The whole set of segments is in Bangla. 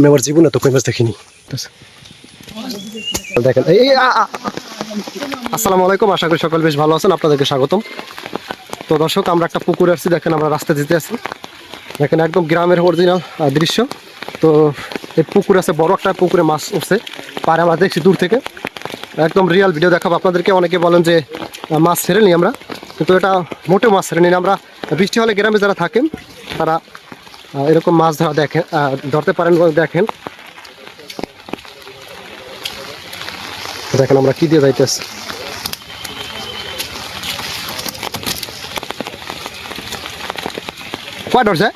আমি আমার তো কই মাছ দেখিনি। দেখেন, এই। আসসালামু আলাইকুম, আশা করি সকল বেশ ভালো আছেন, আপনাদেরকে স্বাগতম। তো দর্শক, আমরা একটা পুকুরে আসছি দেখেন আমরা রাস্তা যেতে আসি দেখেন একদম গ্রামের অরিজিনাল দৃশ্য। তো এই পুকুর আছে, বড় একটা পুকুরে মাছ উঠছে। পারে আমরা দেখছি দূর থেকে। একদম রিয়াল ভিডিও দেখাবো আপনাদেরকে। অনেকে বলেন যে মাছ ছেড়ে নিই আমরা। কিন্তু এটা মোটেও মাছ ছেড়ে নিই। আমরা বৃষ্টি হলে গ্রামে যারা থাকেন, তারা এরকম মাছ ধরা দেখেন ধরতে পারেন দেখেন। দেখেন আমরা কি দিয়ে যাইতেছি। কয় ধরছে?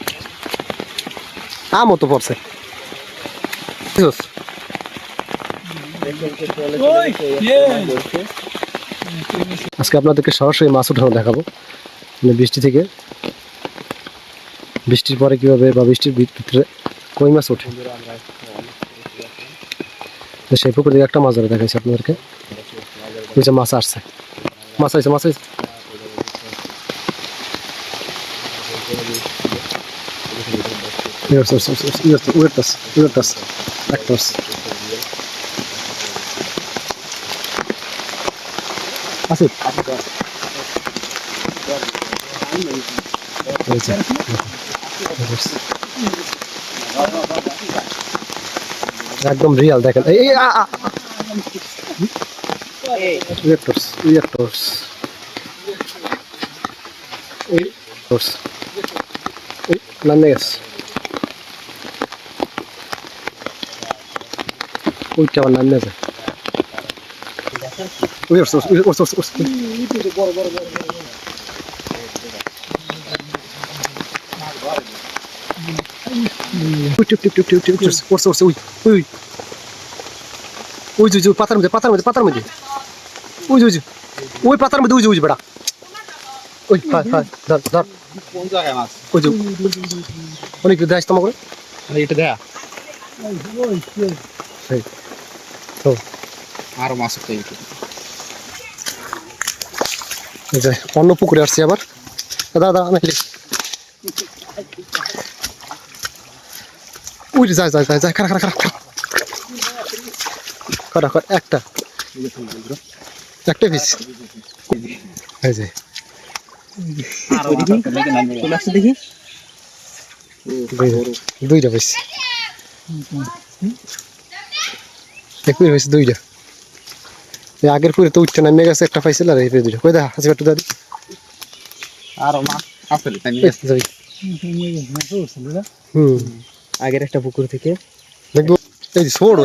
আমও তো পড়ছে। আজকে আপনাদেরকে সরাসরি মাছ উঠানো দেখাবো। বৃষ্টি থেকে বৃষ্টির পরে কীভাবে বা বৃষ্টির ভিতরে কই মাছ ওঠে তো সেই পুকুরে একটা মাছ ধরে দেখাইছি আপনাদেরকে ওই যে মাছ আসছে মাছ আসছে মাছ আসছে উড়তেছে উড়তেছে উড়তেছে একটা আছে এই যে, একদম রিয়াল দেখেন এই। Reactors, reactors. এই reactors. এই নামে গেছে ওইটা আবার নামে যায় ওই উঠছে। উঠছে। ওই ওই পাতার মধ্যে পাতার মধ্যে পাতার মধ্যে ওই ওই পাতার মধ্যে ওই যে ওই বেটা ওই হায় হায় ধর ধর কোন জায়গায় মাছ ওই যে অনেক দেখাস তোমাকে এটা দেখা সেই তো আরও মাছ উঠতে এই যে অন্য পুকুরে আসছি আবার দাদা দাদা আমি উই যায় যায় যায় যায় খারা খারা খারা খারা খারা একটা একটা পিস এই যে দেখি দুইটা পিস এক পিস হয়েছে দুইটা এই আগের পুরে তো উঠতে নামে গেছে একটা পাইছিল আর এই দুইটা কই দেখা হাসি কাটু দাদি আরও মাছ আসলে হুম আগের একটা পুকুর থেকে। দেখব এই যে ছোট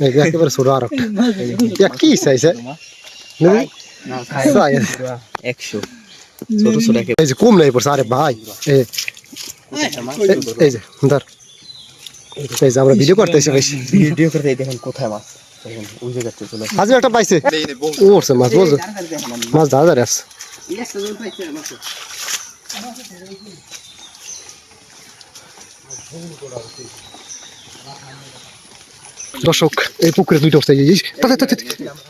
এই একেবারে ছোট আর। একটা কি চাইছে Size. একশো। ছোট ছোট এই যে কম নাই পড়ছে আরে ভাই এই যে ধর। এই যে আমরা ভিডিও করতেছি ভাই ভিডিও করতে দেখেন কোথায় মাছ। আজও একটা পাইছে। ও মাছ বুঝছ মাছ ধরা ধরে আসছে দর্শক এই পুকুরে দুইটা উঠছে এই, তাতে তাতে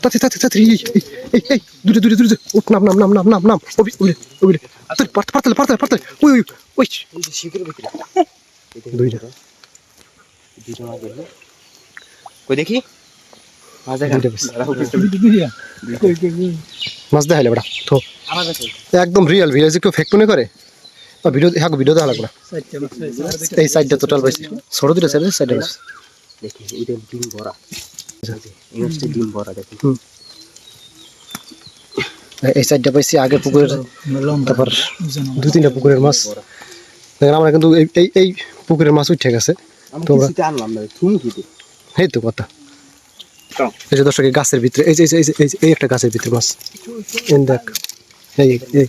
তাতে তাতে তাতে এই এই, এই এই দূরে দূরে দূরে দূরে। উঠ নাম নাম নাম নাম নাম নাম ওবি ওবি ওবি তাতে পারতে পারতে পারতে পারতে ওই ওই ওই দুইটা। কই দেখি? মাছ দেখাইলে বেটা তো একদম রিয়েল ভিডিও যে কেউ ফেক মনে করে? ভিডিও হ্যাঁ ভিডিও দেখা লাগবে এই সাইডটা টোটাল পাইছি। ছোট দুটো সাইড সাইডে পাইছি। দেখি এটা ডিম ভরা এই মাছটা ডিম ভরা দেখি। এই সাইডটা পাইছি আগে পুকুরের তারপর দু তিনটা পুকুরের মাছ। দেখেন আমরা কিন্তু এই এই এই পুকুরের মাছ উঠে গেছে। এই তো কথা। এই যে দর্শক গাছের ভিতরে এই যে এই এই এই একটা গাছের ভিতরে মাছ। এই দেখ এই এই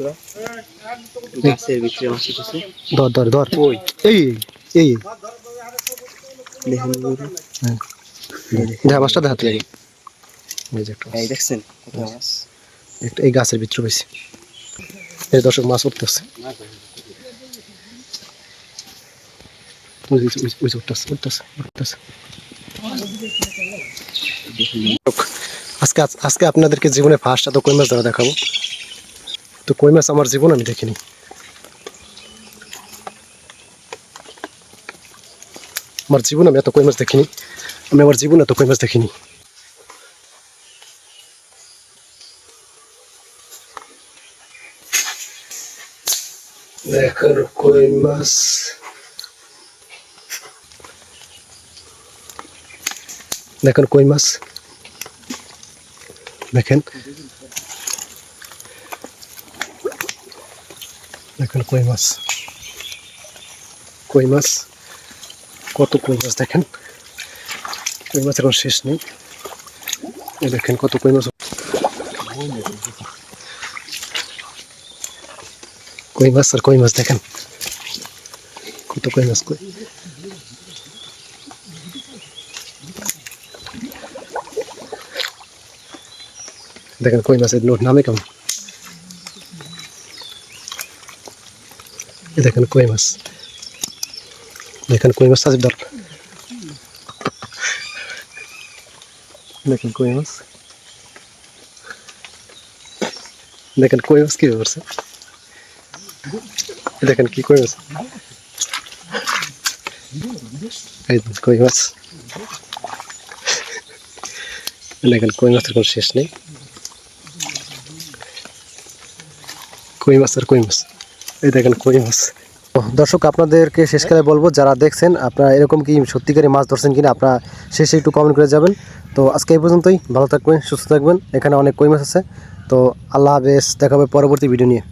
গাছের ভিতরে মাছ উঠেছে। ধর ধর ধর। এই এই। দেখেন দেখা মাছটা দেখাতে। এই। দেখছেন? একটা এই গাছের ভিতরে এই দর্শক মাছ ওই ওই ওই উঠতেছে আজকে আজকে আপনাদেরকে জীবনে ফার্স্ট তো কই মাছ ধরা দেখাবো? তো কই মাছ আমার জীবন আমি দেখিনি। আমার জীবনে আমি এত কই মাছ দেখিনি আমি আমার জীবনে এত কই মাছ দেখিনি কই মাছ দেখেন কই মাছ দেখেন দেখেন কই মাছ কই মাছ কত কই মাছ দেখেন? কই মাছ এখন শেষ নেই। দেখেন কত কই মাছ। কই মাছ আর কই মাছ দেখেন? কত কই মাছ কই? দেখেন কই মাছের নোট নামে কেমন? দেখেন কই মাছ। দেখেন কই মাছ সাজিব দর দেখেন কই মাছ। দেখেন কই মাছ কি করছে দেখেন কি কই মাছ। এই কই মাছ। দেখেন কই মাছের কোনো শেষ নেই। কই মাছ আর কই মাছ। এই দেখেন কই মাছ। দর্শক, আপনাদেরকে শেষকালে বলব, যারা দেখছেন, আপনারা এরকম কি সত্যিকারে মাছ ধরছেন কিনা, আপনারা শেষে একটু কমেন্ট করে যাবেন। তো আজকে এই পর্যন্তই, ভালো থাকবেন, সুস্থ থাকবেন। এখানে অনেক কই মাছ আছে। তো আল্লাহ হাফেজ দেখাবে পরবর্তী ভিডিও নিয়ে।